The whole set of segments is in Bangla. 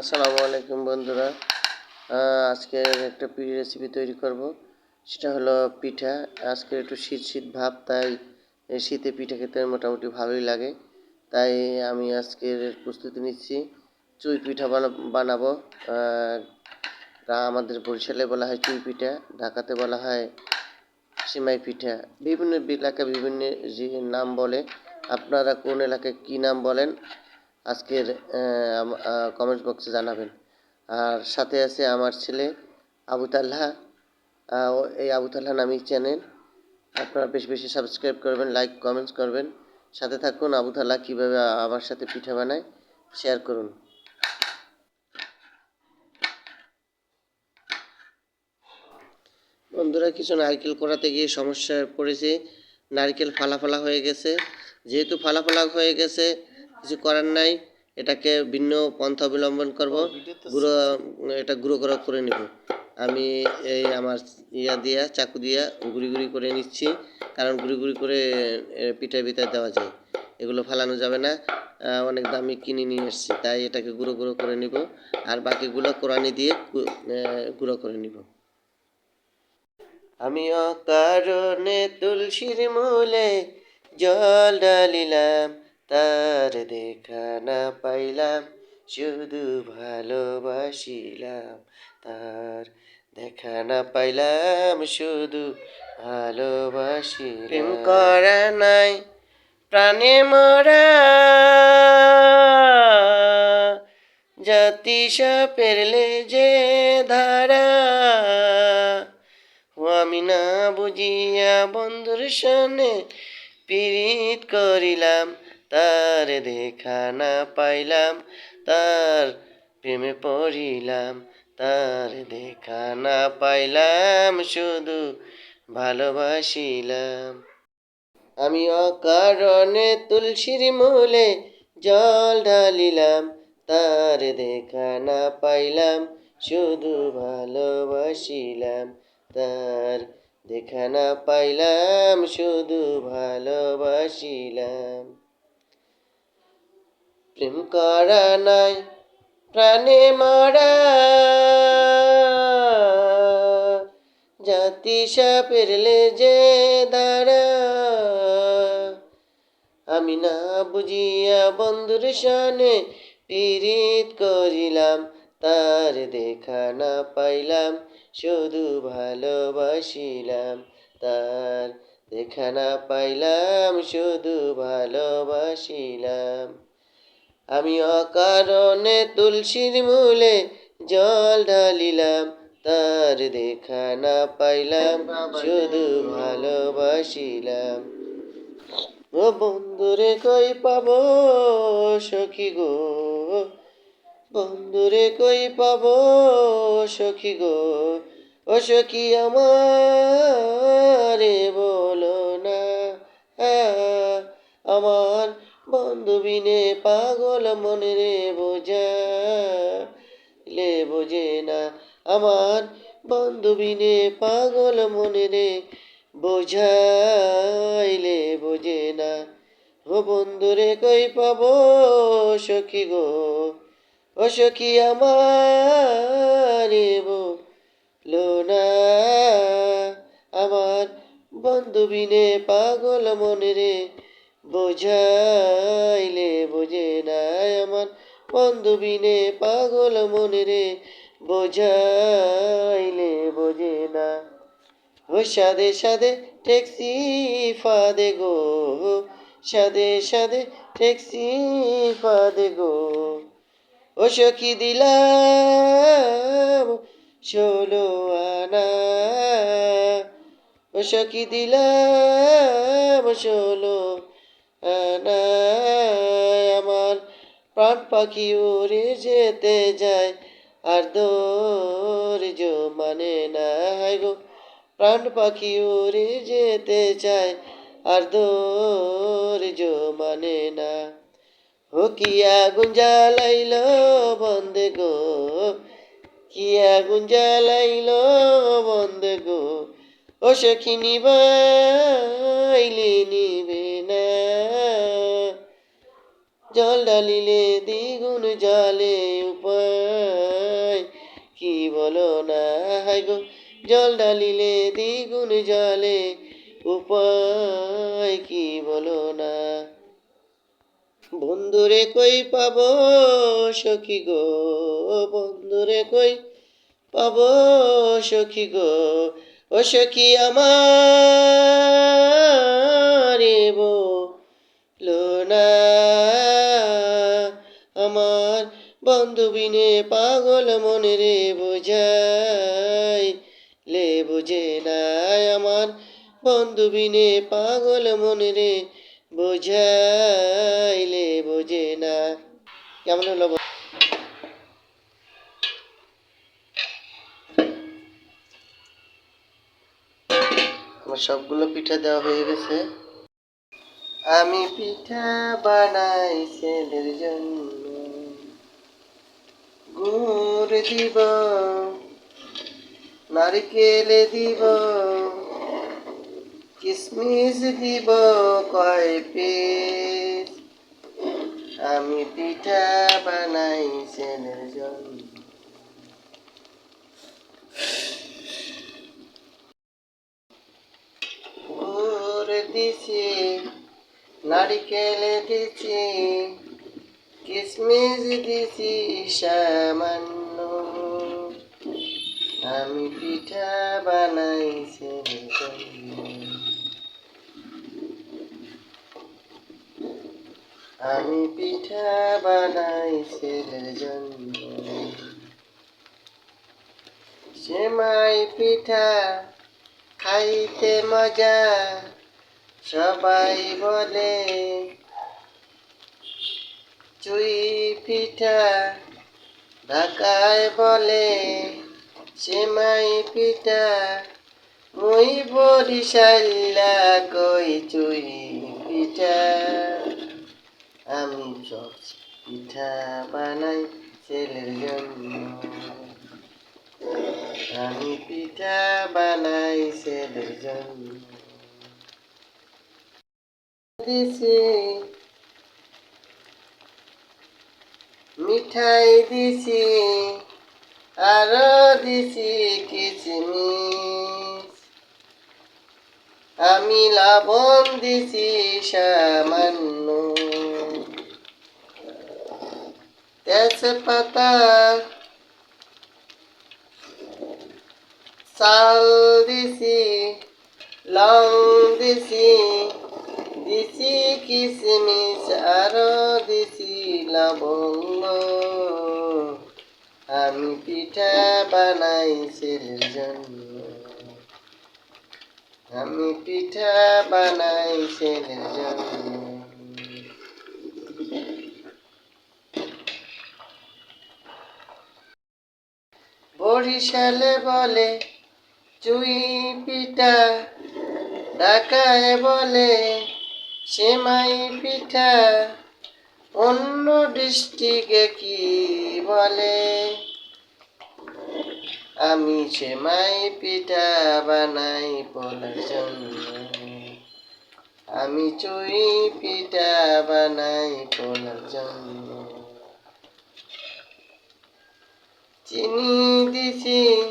আসসালামু আলাইকুম বন্ধুরা। আজকে একটা পিঠে রেসিপি তৈরি করব। সেটা হলো পিঠা। আজকে একটু শীত শীত ভাব, তাই শীতে পিঠা খেতে মোটামুটি ভালোই লাগে। তাই আমি আজকের প্রস্তুতি নিচ্ছি। চুই পিঠা বানা- বানাবো। তা আমাদের বরিশালে বলা হয় চুই পিঠা, ঢাকাতে বলা হয় সিমাই পিঠা। বিভিন্ন এলাকা বিভিন্ন যে নাম বলে, আপনারা কোন এলাকায় কী নাম বলেন আজকের কমেন্ট বক্সে জানাবেন। আর সাথে আছে আমার ছেলে, আবু তাল্হা। এই আবু তাল্হা নামেই চ্যানেল। আপনারা বেশি বেশি সাবস্ক্রাইব করবেন লাইক কমেন্টস করবেন। সাথে থাকুন, আবু তাল্হা কীভাবে আমার সাথে পিঠা বানায় শেয়ার করুন। বন্ধুরা, কিছু নারকেল করাতে গিয়ে সমস্যায় পড়েছে। নারকেল ফালা ফালা হয়ে গেছে। যেহেতু ফালা ফালা হয়ে গেছে কিছু করার নাই এটাকে ভিন্ন পন্থা অবলম্বন করব গুঁড়ো এটা গুঁড়ো গুঁড়ো করে নিব। আমি এই আমার ইয়া দিয়া চাকু দিয়া গুঁড়ি গুঁড়ি করে নিচ্ছি কারণ গুঁড়ি গুঁড়ি করে এ, পিঠার ভিতরে দেওয়া যায়। এগুলো ফালানো যাবে না অনেক দামি কিনে নিয়ে এসেছি তাই এটাকে গুঁড়ো গুঁড়ো করে নিব আর বাকিগুলো কোরআনি দিয়ে গুঁড়ো করে নিব। আমি অকারণে তুলসীর মূলে জল ডালিলাম তার দেখা না পাইলাম, শুধু ভালোবাসিলাম। তার দেখা না পাইলাম, শুধু ভালোবাসিলাম। প্রেম করা নাই, প্রাণে মরা। জাতি সাপেরলে যে ধারা। আমি না বুঝিয়া বন্ধুর সনে পীড়িত করিলাম। তার দেখা না পাইলাম, তার প্রেমে পড়িলাম, তার দেখা না পাইলাম, শুধু ভালোবাসিলাম। আমি অকারণে তুলসীর মূলে জল ঢালিলাম, তার দেখা না পাইলাম, শুধু ভালোবাসিলাম, তার দেখা না পাইলাম, শুধু ভালোবাসিলাম। প্রেম করা নাই, প্রাণে মারা। জাতি সাপেরলে যে দাঁড়া। আমি না বুঝিয়া বন্ধুর সনে পীড়িত করিলাম, তার দেখা না পাইলাম, শুধু ভালোবাসিলাম। তার দেখা না পাইলাম, শুধু ভালোবাসিলাম। আমি অকারণে তুলসীর মূলে জল ঢালিলাম তার দেখা না পাইলাম শুধু ভালোবাসিলাম। ও বন্ধুরে কই পাব সখী গো? বন্ধুরে কই পাব সখী গো? ও সখী আমারে বলো না আহ, আমার বন্ধু বিনে পাগল মনে রে বোঝা লে বোঝে না আমার বন্ধুবিনে পাগল মনে রে বোঝাইলে বোঝে না। ও বন্ধুরে কই পাব সখী গো? ও সখী আমার আমার বন্ধু বিনে পাগল মনে রে বোঝাইলে বোঝে না আমার বন্ধুবিনে পাগল মনে রে। বোঝাইলে বোঝে না। ও সাদে সাদে ট্যাক্সি ফাদে গো। সাদে সাদে ট্যাক্সি ফাদে গো। ও সখী দিলাম ষোলো আনা। ও সখী দিলাম ষোলো আমার প্রাণ পাখি উড়ে যেতে যায়, আর ধৈর্য মানে না গো। প্রাণ পাখি উড়ে যেতে চায় আর ধৈর্য মানে না। ও কি আগুন জ্বালাইল বন্দে গো? কিয়া আগুন জ্বালাইল বন্দে গো? ও সখী নিবাইলে নিবে জল ডালিলে দ্বিগুণ জলে উপায়। কি বলো না হাই গো, জল ডালিলে দ্বিগুণ জলে উপায়। কি বলো না, বন্ধুরে কই পাব সখী গো, বন্ধুরে কই পাব সখী গো, ও সখী আমার বলো না। আমার বন্ধুবিনে পাগল মনে রে বোঝাই, লে বুঝে নাই আমার বন্ধুবিনে পাগল মনে রে বোঝাইলে বোঝে না কেমন হলো সবগুলো পিঠা দেওয়া হয়ে গেছে। আমি পিঠা বানাই ছেলের জন্য। গুড় দিব, নারকেল দিব, কিসমিস দিব কয় পিস? আমি পিঠা বানাই ছেলের জন্য। দিছি, নারিকেল দিছি কিসমিস দিছি সামান্য। আমি পিঠা বানাই ছেলের জন্য। আমি পিঠা বানাই জন্য। সেমাই পিঠা খাইতে মজা, সবাই বলে চুই পিঠা ঢাকায় বলে সেমাই পিঠা। মুই বরিশাল্লা কই চুই পিঠা? আমি সব পিঠা বানাই ছেলের জন্য। আমি পিঠা বানাই ছেলের জন্য। দিছি মিঠাই দিছি, আরও দিছি কিচমিচ। আমি লবণ দিছি সামান্য। তেজপাতা, চাল দিছি, লং দিছি দিছি কিসমিস আরও দিছি লবঙ্গ আমি পিঠা বানাই ছেলের জন্য। আমি পিঠা বানাই ছেলের জন্য। বরিশালে বলে, চুই পিঠা। ঢাকায় বলে, সেমাই পিঠা। অন্য ডিস্ট্রিক্টে কি বলে? আমি সেমাই পিঠা বানাই পোলার জন্য। আমি চুই পিঠা বানাই পোলার জন্য। চিনি দিছি,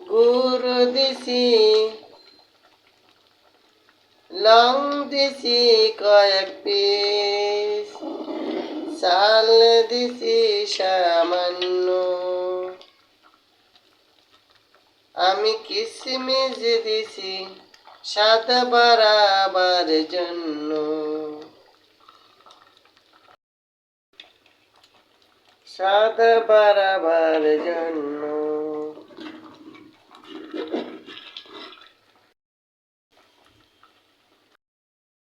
গুড় দিছি, লং দিছি কয়েক পিস চাল দিছি সামান্য আমি কিসমিস দিছি স্বাদ বারাবার জন্য। স্বাদ বারাবার জন্য।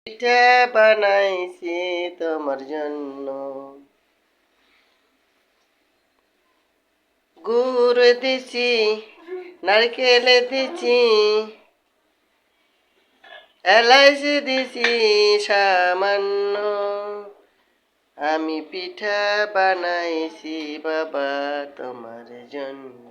পিঠা বানাইছি তোমার জন্য। গুড় দিছি নারকেল দিছি এলাইচি দিছি সামান্য। আমি পিঠা বানাইছি বাবা তোমার জন্য।